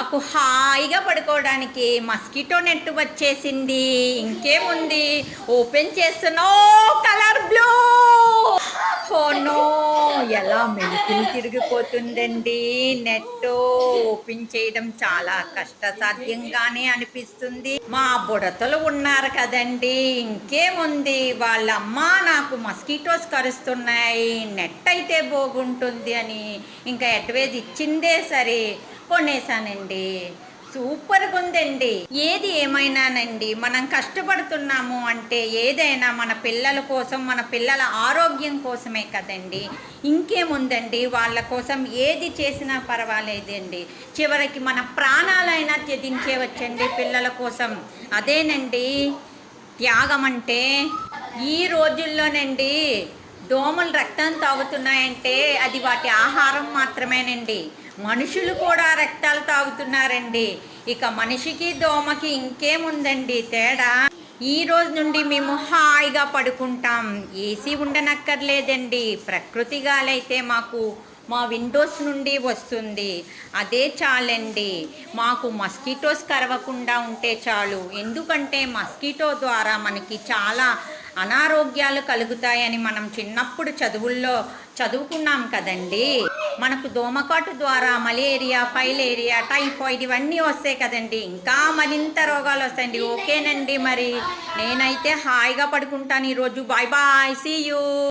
మాకు హాయిగా పడుకోవడానికి మస్కిటో నెట్ వచ్చేసింది. ఇంకేముంది? ఓపెన్ చేస్తున్నా. Colour blue! నో. ఎలా మెలుకులు తిరిగిపోతుందండి? నెట్ ఓపెన్ చేయడం చాలా కష్టసాధ్యంగానే అనిపిస్తుంది. మా బుడతలు ఉన్నారు కదండి. ఇంకేముంది? వాళ్ళమ్మ నాకు మస్కిటోస్ కరుస్తున్నాయి. నెట్ అయితే బాగుంటుంది అని ఇంకా అడ్వైజ్ ఇచ్చిందే సరే. కొనేసానండి సూపర్గా ఉందండి ఏది ఏమైనానండి? మనం కష్టపడుతున్నాము అంటే ఏదైనా మన పిల్లల కోసం మన పిల్లల ఆరోగ్యం కోసమే కదండి. ఇంకేముందండి? వాళ్ళ కోసం ఏది చేసినా పర్వాలేదండి. చివరికి మన ప్రాణాలైనా త్యజించేవచ్చండి పిల్లల కోసం. అదేనండి. త్యాగం అంటే ఈ రోజుల్లోనండి దోమలు రక్తం తాగుతున్నాయంటే అది వాటి ఆహారం మాత్రమేనండి. మనుషులు కూడా రక్తాలు తాగుతున్నారండి. ఇక మనిషికి దోమకి ఇంకేముందండి తేడా? ఈ రోజు నుండి మేము హాయిగా పడుకుంటాం. ఏసీ ఉండనక్కర్లేదండి. ప్రకృతి గాలైతే మాకు మా విండోస్ నుండి వస్తుంది. అదే చాలండి. మాకు మస్కిటోస్ కరవకుండా ఉంటే చాలు. ఎందుకంటే మస్కిటో ద్వారా మనకి చాలా అనారోగ్యాలు కలుగుతాయని మనం చిన్నప్పుడు చదువుల్లో చదువుకున్నాం కదండి. మనకు దోమకాటు ద్వారా మలేరియా ఫైలేరియా టైఫాయిడ్ ఇవన్నీ వస్తాయి కదండి. ఇంకా మరింత రోగాలు వస్తాయండి. ఓకేనండి మరి. నేనైతే హాయిగా పడుకుంటాను ఈరోజు. Bye bye. See you.